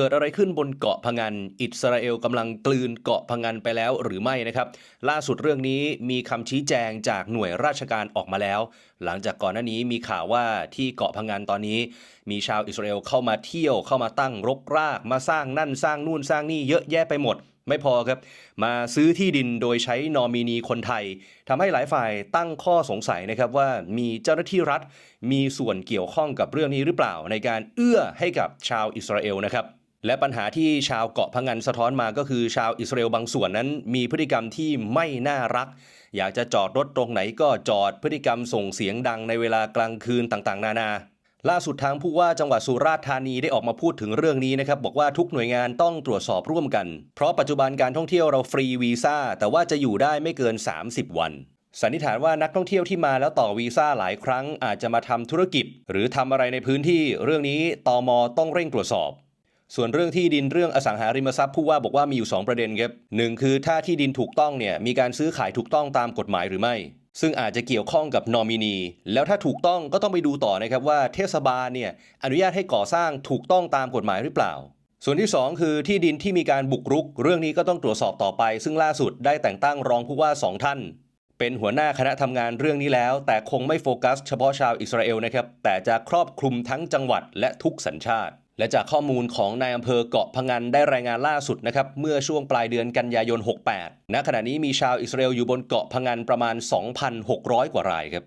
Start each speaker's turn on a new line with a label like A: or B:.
A: เกิดอะไรขึ้นบนเกาะพังงานอิสราเอลกำลังกลืนเกาะพังงานไปแล้วหรือไม่นะครับ ล่าสุดเรื่องนี้มีคำชี้แจงจากหน่วยราชการออกมาแล้ว หลังจากก่อนหน้านี้มีข่าวว่าที่เกาะพังงานตอนนี้ มีชาวอิสราเอลเข้ามาเที่ยวเข้ามาตั้งรกราก มาสร้างนั่นสร้างนู่นสร้างนี่เยอะแยะไปหมดไม่พอครับ มาซื้อที่ดินโดยใช้นอมินีคนไทยทำให้หลายฝ่ายตั้งข้อสงสัยนะครับว่ามีเจ้าหน้าที่รัฐ มีส่วนเกี่ยวข้องกับเรื่องนี้หรือเปล่าในการเอื้อให้กับชาวอิสราเอลนะครับ และปัญหาที่ชาวเกาะพังงันสะท้อนมาก็คือชาวอิสราเอลบางส่วนนั้น มีพฤติกรรมที่ไม่น่ารัก อยากจะจอดรถตรงไหนก็จอดพฤติกรรมส่งเสียงดังในเวลากลางคืนต่างๆ นานา ล่าสุดทางผู้ว่าจังหวัดสุราษฎร์ธานีได้ออกมาพูดถึงเรื่องนี้นะครับบอกว่าทุกหน่วยงานต้องตรวจสอบร่วมกัน เพราะปัจจุบันการท่องเที่ยวเราฟรีวีซ่าแต่ว่าจะอยู่ได้ไม่เกิน 30 วันสันนิษฐานว่านักท่องเที่ยวที่มาแล้วต่อวีซ่าหลายครั้งอาจจะมาทำธุรกิจ หรือทำอะไรในพื้นที่เรื่องนี้ตอมต้องเร่งตรวจสอบ ส่วนเรื่องที่ดินเรื่องอสังหาริมทรัพย์ผู้ว่าบอกว่ามีอยู่ 2 ประเด็นครับหนึ่งคือถ้าที่ดินถูกต้องเนี่ยมีการซื้อขายถูกต้องตามกฎหมายหรือไม่ ซึ่งอาจจะเกี่ยวข้องกับนอมินี แล้วถ้าถูกต้องก็ต้องไปดูต่อนะครับว่าเทศบาลเนี่ยอนุญาตให้ก่อสร้างถูกต้องตามกฎหมายหรือเปล่า ส่วนที่ 2 คือที่ดินที่มีการบุกรุก เรื่องนี้ก็ต้องตรวจสอบต่อไป ซึ่งล่าสุดได้แต่งตั้งรองผู้ว่าสองท่านเป็นหัวหน้าคณะทำงานเรื่องนี้แล้ว แต่คงไม่โฟกัสเฉพาะชาวอิสราเอลนะครับ แต่จะครอบคลุมทั้งจังหวัดและทุกสัญชาติ และจากข้อมูลของนายอำเภอเกาะพะงันได้รายงานล่าสุดนะครับเมื่อช่วงปลายเดือนกันยายน 68 ณขณะนี้มีชาวอิสราเอลอยู่บนเกาะพะงันประมาณ 2,600 กว่ารายครับ